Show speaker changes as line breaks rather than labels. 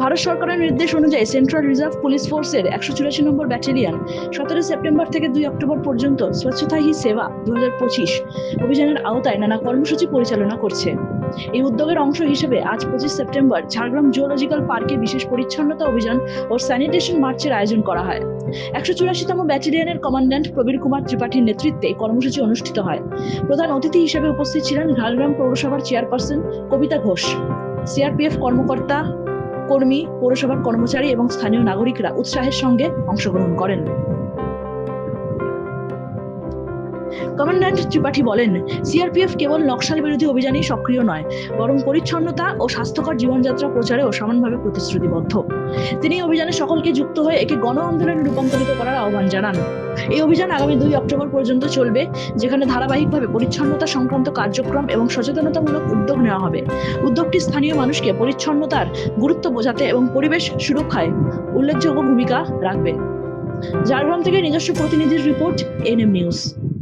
ভারত সরকারের নির্দেশ অনুযায়ী সেন্ট্রাল রিজার্ভ পুলিশ ফোর্সের একশো চুরাশি নম্বর ব্যাটালিয়ন সতেরো সেপ্টেম্বর থেকে দুই অক্টোবর পর্যন্ত স্বচ্ছতা হি সেবা দুই হাজার পঁচিশ অভিযানের আওতায় নানা কর্মসূচি পরিচালনা করছে। এই উদ্যোগের অংশ হিসেবে আজ পঁচিশ সেপ্টেম্বর ঝাড়গ্রাম জুওলজিক্যাল পার্কে বিশেষ পরিচ্ছন্নতা অভিযান ও স্যানিটেশন মার্চের আয়োজন করা হয়। একশো চুরাশিতম ব্যাটালিয়নের কমান্ড্যান্ট প্রবীর কুমার ত্রিপাঠীর নেতৃত্বে কর্মসূচি অনুষ্ঠিত হয়। প্রধান অতিথি হিসেবে উপস্থিত ছিলেন ঝাড়গ্রাম পৌরসভার চেয়ারপারসন কবিতা ঘোষ, সিআরপিএফ কর্মকর্তা কর্মী পৌরসভার কর্মচারী এবং স্থানীয় নাগরিকরা উৎসাহের সঙ্গে অংশগ্রহণ করেন। কমান্ড্যান্ট ত্রিপাঠী বলেন সিআরপিএফ কেবল নকশাল বিরোধী অভিযানেই সক্রিয় নয়, বরং পরিচ্ছন্নতা ও স্বাস্থ্যকর জীবনযাত্রা প্রচারেও সমানভাবে প্রতিশ্রুতিবদ্ধ। তিনি অভিযানে সকলকে যুক্ত হয়ে একে গণ আন্দোলনে রূপান্তরিত করার আহ্বান জানান। এই অভিযান আগামী দুই অক্টোবর পর্যন্ত চলবে, যেখানে ধারাবাহিকভাবে পরিচ্ছন্নতা সংক্রান্ত কার্যক্রম এবং সচেতনতামূলক উদ্যোগ নেওয়া হবে। উদ্যোগটি স্থানীয় মানুষকে পরিচ্ছন্নতার গুরুত্ব বোঝাতে এবং পরিবেশ সুরক্ষায় উল্লেখযোগ্য ভূমিকা রাখবে। ঝাড়গ্রাম থেকে নিজস্ব প্রতিনিধির রিপোর্ট, এনএম নিউজ।